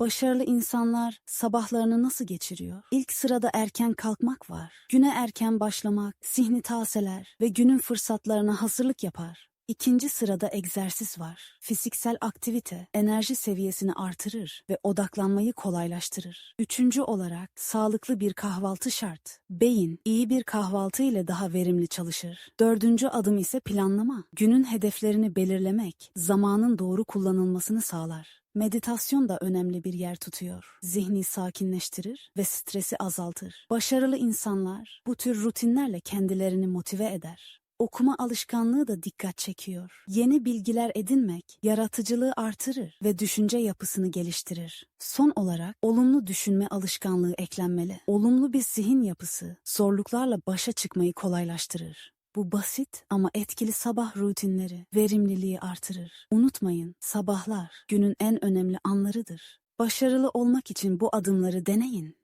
Başarılı insanlar sabahlarını nasıl geçiriyor? İlk sırada erken kalkmak var. Güne erken başlamak, zihni tazeler ve günün fırsatlarına hazırlık yapar. İkinci sırada egzersiz var. Fiziksel aktivite enerji seviyesini artırır ve odaklanmayı kolaylaştırır. Üçüncü olarak sağlıklı bir kahvaltı şart. Beyin iyi bir kahvaltı ile daha verimli çalışır. Dördüncü adım ise planlama. Günün hedeflerini belirlemek, zamanın doğru kullanılmasını sağlar. Meditasyon da önemli bir yer tutuyor. Zihni sakinleştirir ve stresi azaltır. Başarılı insanlar bu tür rutinlerle kendilerini motive eder. Okuma alışkanlığı da dikkat çekiyor. Yeni bilgiler edinmek yaratıcılığı artırır ve düşünce yapısını geliştirir. Son olarak olumlu düşünme alışkanlığı eklenmeli. Olumlu bir zihin yapısı zorluklarla başa çıkmayı kolaylaştırır. Bu basit ama etkili sabah rutinleri verimliliği artırır. Unutmayın, sabahlar günün en önemli anlarıdır. Başarılı olmak için bu adımları deneyin.